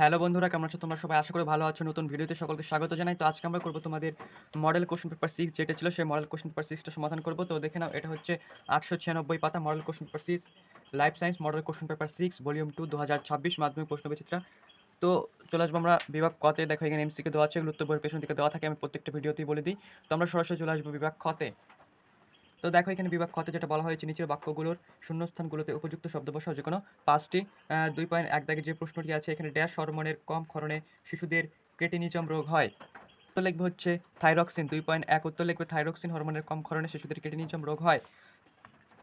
Hello বন্ধুরা, কেমন আছো তোমরা? সবাই আশা করি ভালো আছো। নতুন ভিডিওতে সকলকে স্বাগত জানাই। তো আজকে আমরা করব তোমাদের মডেল কোশ্চেন পেপার সিক্স যেটা ছিল সেই মডেল কোশ্চেন পেপার সিক্সটা সমাধান করব। তো দেখে নাও, এটা হচ্ছে আটশো ছিয়ানব্বই পাতা model question paper six life science model question paper six volume two দু হাজার ছাব্বিশ, মাধ্যমিক প্রশ্ন বিচিত্রা তো চলে আসব আমরা বিভাগ কতে দেখো এখানে এমসিকে দেওয়া আছে উত্তর বইয়ের পেছন থেকে দেওয়া থাকে, আমি প্রত্যেকটা ভিডিওতেই বলে দিই। তো আমরা সরাসরি চলে আসব বিভাগ খতে তো দেখো এখানে বিভাগ খতে যেটা বলা হয়েছে, নিচের বাক্যগুলোর শূন্যস্থানগুলোতে উপযুক্ত শব্দ বসাও যে কোনো। পাঁচটি দুই পয়েন্ট এক দাগে যে প্রশ্নটি আছে, এখানে ড্যাশ হরমোনের কম ক্ষরণে শিশুদের ক্রেটিনিজম রোগ হয়। উত্তর লিখবে হচ্ছে থাইরক্সিন, দুই পয়েন্ট এক, উত্তর লিখবে থাইরক্সিন হরমোনের কম ক্ষরণে শিশুদের ক্রেটিনিজম রোগ হয়।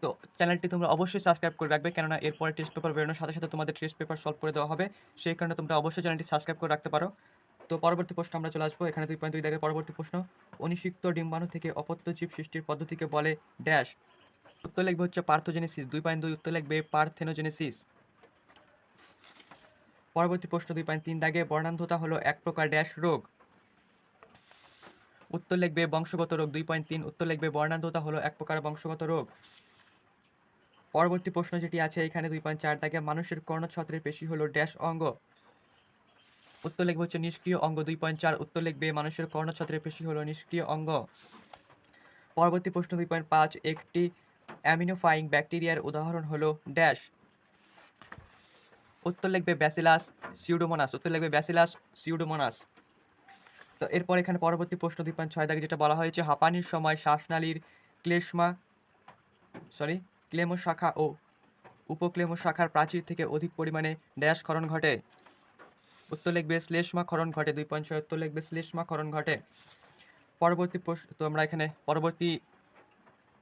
তো চ্যানেলটি তোমরা অবশ্যই সাবস্ক্রাইব করে রাখবে, কেননা এরপরে টেস্ট পেপার বেরোনোর সাথে সাথে তোমাদের টেস্ট পেপার সলভ করে দেওয়া হবে। সেই কারণে তোমরা অবশ্যই চ্যানেলটি সাবস্ক্রাইব করে রাখতে পারো। তো পরবর্তী প্রশ্ন আমরা চলে আসব। এখানে দুই পয়েন্ট দুই দাগের পরবর্তী প্রশ্ন। অনিষিক্ত ডিম্বাণু থেকে অপত্য জীব সৃষ্টির পদ্ধতিকে বলে ড্যাশ উত্তর লিখবে হচ্ছে পার্থোজেনেসিস। দুই পয়েন্ট দুই, উত্তর লিখবে পার্থেনোজেনেসিস। পরবর্তী প্রশ্ন দুই পয়েন্ট তিন দাগে, বর্ণান্ধতা হলো এক প্রকার ড্যাশ রোগ। উত্তর লিখবে বংশগত রোগ। দুই পয়েন্ট তিন, উত্তর লিখবে বর্ণান্ধতা হলো এক প্রকার বংশগত রোগ। পরবর্তী প্রশ্ন যেটি আছে, এখানে দুই পয়েন্ট চার দাগে, মানুষের কর্ণছত্রের পেশি হলো ড্যাশ অঙ্গ। উত্তর লিখবে হচ্ছে নিষ্ক্রিয় অঙ্গ দুই পয়েন্ট চার, উত্তর লিখবে মানুষের কর্ণছত্রের পেশি হলো নিষ্ক্রিয় অঙ্গ। পরবর্তী প্রশ্ন দুই পয়েন্ট পাঁচ, একটি অ্যামিনোফাইং ব্যাকটেরিয়ার উদাহরণ হলো ড্যাশ। উত্তর লিখবে ব্যাসিলাস সিউডোমোনাস, উত্তর লিখবে ব্যাসিলাস সিউডোমোনাস। তো এরপর এখানে পরবর্তী প্রশ্ন দুই পয়েন্ট ছয় দাগে যেটা বলা হয়েছে, হাঁপানির সময় শ্বাসনালীর ক্লেশমা সরি ক্লেমো শাখা ও উপক্লেমো শাখার প্রাচীর থেকে অধিক পরিমাণে ড্যাশ ক্ষরণ ঘটে। উত্তর লিখবে শ্লেষ্মা ক্ষরণ ঘটে। দুই পয়েন্ট ছয়, উত্তর লিখবে শ্লেষ্মা ক্ষরণ ঘটে। পরবর্তী প্রশ্ন, তো আমরা এখানে পরবর্তী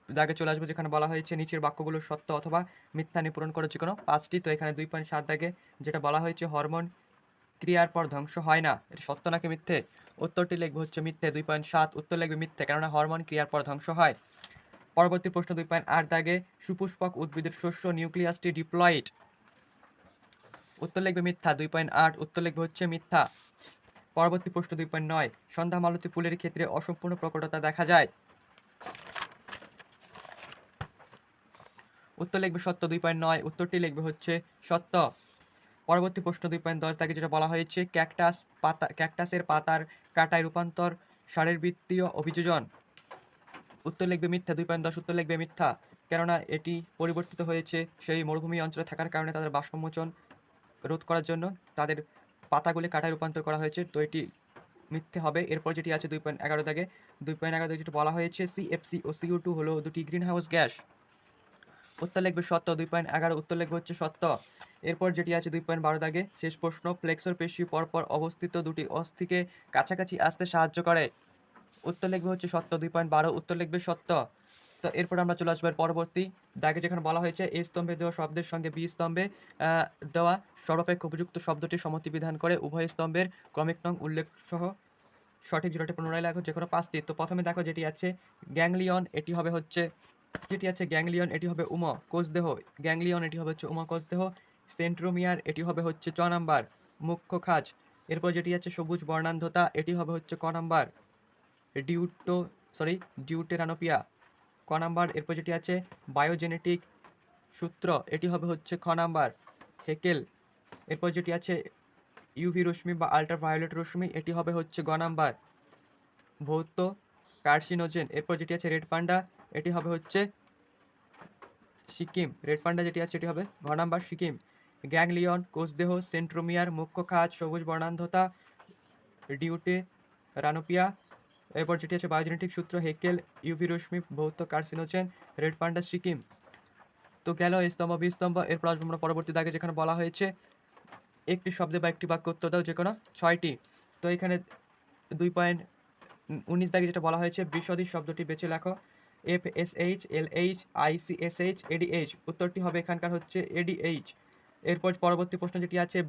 দাগে চলে আসব, যেখানে বলা হয়েছে, নিচের বাক্যগুলো সত্য অথবা মিথ্যা নিপূরণ করে যে কোনো পাঁচটি। তো এখানে দুই পয়েন্ট সাত দাগে যেটা বলা হয়েছে, হরমোন ক্রিয়ার পর ধ্বংস হয় না। এটা সত্য নাকি মিথ্যে? উত্তরটি লিখবে হচ্ছে মিথ্যে, দুই পয়েন্ট সাত, উত্তর লিখবে মিথ্যে, কেননা হরমোন ক্রিয়ার পর ধ্বংস হয়। পরবর্তী প্রশ্ন দুই পয়েন্ট আট দাগে, সুপুষ্পক উদ্ভিদের শস্য নিউক্লিয়াসটি ডিপ্লয়েড? উত্তর লিখবে মিথ্যা, দুই পয়েন্ট আট, উত্তর লিখবে হচ্ছে মিথ্যা। পরবর্তী প্রশ্ন দুই পয়েন্ট নয়, সন্ধ্যা মালতী ফুলের ক্ষেত্রে অসম্পূর্ণ প্রকটতা দেখা যায়। উত্তর লিখবে সত্য, দুই পয়েন্ট নয়, উত্তরটি লিখবে হচ্ছে সত্য। পরবর্তী প্রশ্ন দুই পয়েন্ট দশ, তাকে যেটা বলা হয়েছে, ক্যাকটাস পাতা, ক্যাকটাসের পাতার কাটায় রূপান্তর শারীরবৃত্তীয় অভিযোজন। উত্তর লিখবে মিথ্যা, দুই পয়েন্ট দশ, উত্তর লিখবে মিথ্যা। কেননা এটি পরিবর্তিত হয়েছে সেই মরুভূমি অঞ্চলে থাকার কারণে তাদের বাষ্পমোচন রোধ করার জন্য তাদের পাতাগুলি কাটায় রূপান্তর করা হয়েছে। তো এটি মিথ্যে হবে। এরপর যেটি আছে দুই পয়েন্ট এগারো দাগে, দুই পয়েন্ট এগারো যেটি বলা হয়েছে সিএফসি ও সিইউ টু হলো দুটি গ্রিন হাউস গ্যাস। উত্তর লিখবে সত্য, দুই পয়েন্ট এগারো, উত্তর লিখবে হচ্ছে সত্য। এরপর যেটি আছে দুই পয়েন্ট বারো দাগে, শেষ প্রশ্ন, ফ্লেক্সর পেশি পরপর অবস্থিত দুটি অস্থিকে কাছাকাছি আসতে সাহায্য করে। উত্তর লিখবে হচ্ছে সত্য, দুই পয়েন্ট বারো, উত্তর লিখবে সত্য। তো এরপর আমরা চলে আসব পরবর্তী দাগে যেখানে বলা হয়েছে এই স্তম্ভে দেওয়া শব্দের সঙ্গে বি স্তম্ভে দেওয়া সর্বাপেক্ষ উপযুক্ত শব্দটি সমতি বিধান করে উভয় স্তম্ভের ক্রমিক নং উল্লেখ সহ সঠিক জোড়াটি পুনরায় লেখো যে কোনো পাঁচটি। তো প্রথমে দেখো যেটি আছে, গ্যাংলিয়ন, এটি হবে হচ্ছে, যেটি আছে গ্যাংলিয়ন, এটি হবে উম কোষদেহ। গ্যাংলিয়ন, এটি হবে হচ্ছে উম কোষদেহ। সেন্ট্রোমিয়ার, এটি হবে হচ্ছে চ নাম্বার, মুখ্য খাজ। এরপর যেটি আছে সবুজ বর্ণান্ধতা, এটি হবে হচ্ছে ক নাম্বার, ডিউটো, সরি, ডিউটেরানোপিয়া। ক নাম্বার, এরপর যেটি আছে, বায়োজেনেটিক সূত্র, এটি হবে হচ্ছে খ নাম্বার, হেকেল। এরপর যেটি আছে, ইউভি রশ্মি বা আল্ট্রাভায়োলেট রশ্মি, এটি হবে হচ্ছে গ নাম্বার, ভৌত কার্সিনোজেন। এরপর যেটি আছে, রেড পান্ডা, এটি হবে হচ্ছে সিকিম। রেড পান্ডা যেটি আছে, এটি হবে ঘ নাম্বার, সিকিম। গ্যাংলিয়ন, কোষদেহ, সেন্ট্রোমিয়ার, মুখ্য খাজ সবুজ বর্ণান্ধতা, ডিউটে, রানোপিয়া এরপর যেটি আছে, বায়োজেনেটিক সূত্র, হেকেল, ইউভি রশ্মি, ভৌত কার্সিনোজেন রেড পান্ডা, সিকিম। তো গেল স্তম্ভ, বি স্তম্ভ এরপর আসব আমরা পরবর্তী দাগে, যেখানে বলা হয়েছে, একটি শব্দে বা একটি বাক্য উত্তর দাও যে কোনো ছয়টি। তো এখানে দুই পয়েন্ট উনিশ দাগে যেটা বলা হয়েছে, বিশদী শব্দটি বেছে লেখো। F S H L H I C S H AD H উত্তরটি হবে এখানকার হচ্ছে এডি এইচ এরপর পরবর্তী প্রশ্ন যেটি আছে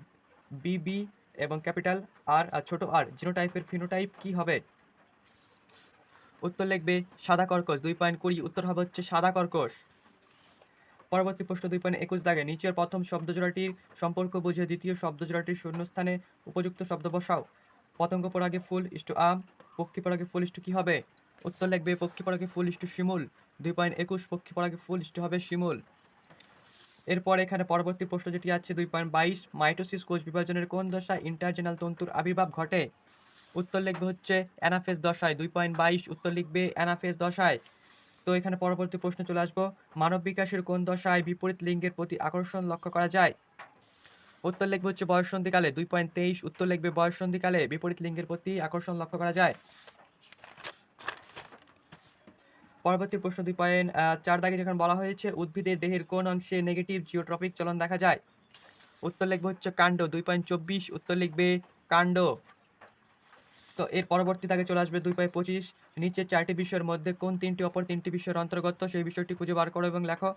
বিবি এবং ক্যাপিটাল আর আর ছোট আর জিনোটাইপের ফিনোটাইপ কি হবে? উত্তর লিখবে, সাদা কর্কশ, দুই পয়েন্ট কুড়ি, উত্তর হবে হচ্ছে সাদা কর্কশ। পরবর্তী প্রশ্ন দুই পয়েন্ট একুশ দাগে, নিচের প্রথম শব্দজোড়াটির সম্পর্ক বুঝে দ্বিতীয় শব্দজোড়াটির শূন্যস্থানে উপযুক্ত শব্দ বসাও। পতঙ্গ পরাগে ফুল ইষ্টু আম পক্ষী পরাগে ফুল ইষ্টু কি হবে? উত্তর লিখবে, পক্ষী পরাগে ফুল ইষ্টু শিমুল। দুই পয়েন্ট একুশ, পক্ষী পরাগে ফুল ইষ্টু হবে শিমুল। এরপর এখানে পরবর্তী প্রশ্ন যেটি আছে, দুই পয়েন্ট বাইশ, মাইটোসিস কোষ বিভাজনের কোন দশায় ইন্টারজেনাল তন্তুর আবির্ভাব ঘটে? উত্তর লিখবে হচ্ছে অ্যানাফেজ দশায়, দুই পয়েন্ট বাইশ, উত্তর লিখবে অ্যানাফেজ দশায়। তো এখানে পরবর্তী প্রশ্ন চলে আসব, মানব বিকাশের কোন দশায় বিপরীত লিঙ্গের প্রতি আকর্ষণ লক্ষ্য করা যায়? উত্তর লিখবে হচ্ছে বয়ঃসন্ধিকালে দুই পয়েন্ট তেইশ, উত্তর লিখবে বয়ঃসন্ধিকালে বিপরীত লিঙ্গের প্রতি আকর্ষণ লক্ষ্য করা যায়। পরবর্তী প্রশ্ন দুই পয়েন্ট চার দাগে যখন বলা হয়েছে উদ্ভিদের দেহের কোন অংশে নেগেটিভ জিওট্রপিক চলন দেখা যায়? উত্তর লিখবে হচ্ছে কাণ্ড, দুই পয়েন্ট চব্বিশ, উত্তর লিখবে কাণ্ড। তো এর পরবর্তী দাগে চলে আসবে দুই পয়েন্ট পঁচিশ। নিচের চারটি বিষয়ের মধ্যে কোন তিনটি, অপর তিনটি বিষয়ের অন্তর্গত, সেই বিষয়টি খুঁজে বার করো এবং লেখো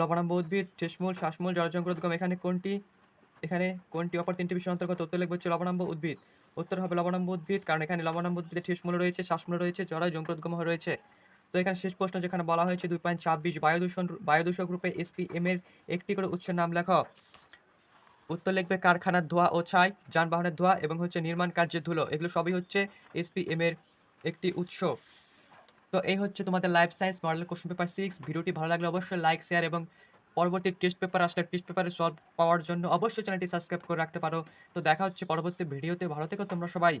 লবণাম্ব উদ্ভিদ, ঠেসমূল, শ্বাসমূল জলজঙ্করোদ্গম এখানে কোনটি এখানে কোনটি, অপর তিনটি বিষয়ের অন্তর্গত, উত্তর লিখবে হচ্ছে লবণাম্ব উদ্ভিদ। উত্তর হবে লবণাম্ব উদ্ভিদ, কারণ এখানে লবণাম্ব উদ্ভিদে ঠেসমূল রয়েছে, শ্বাসমূল রয়েছে, জরায় জঙ্করোদ্গম রয়েছে। তো এখানে শেষ প্রশ্ন যেখানে বলা হয়েছে দুই পয়েন্ট ছাব্বিশ, বায়ুদূষণ, বায়ুদূষক রূপে এসপিএম এর একটি করে উৎসের নাম লেখো। উত্তর লিখবে কারখানার ধোঁয়া ও ছাই, যানবাহনের ধোঁয়া এবং হচ্ছে নির্মাণ কার্যের ধুলো। এগুলো সবই হচ্ছে এসপিএম এর একটি উৎস। তো এই হচ্ছে তোমাদের life science model question paper six ভিডিওটি ভালো লাগলে অবশ্যই লাইক শেয়ার এবং পরবর্তী টেস্ট পেপার আসলে টেস্ট পেপারে সলভ পাওয়ার জন্য অবশ্যই চ্যানেলটি সাবস্ক্রাইব করে রাখতে পারো। তো দেখা হচ্ছে পরবর্তী ভিডিওতে। ভালো থেকো তোমরা সবাই।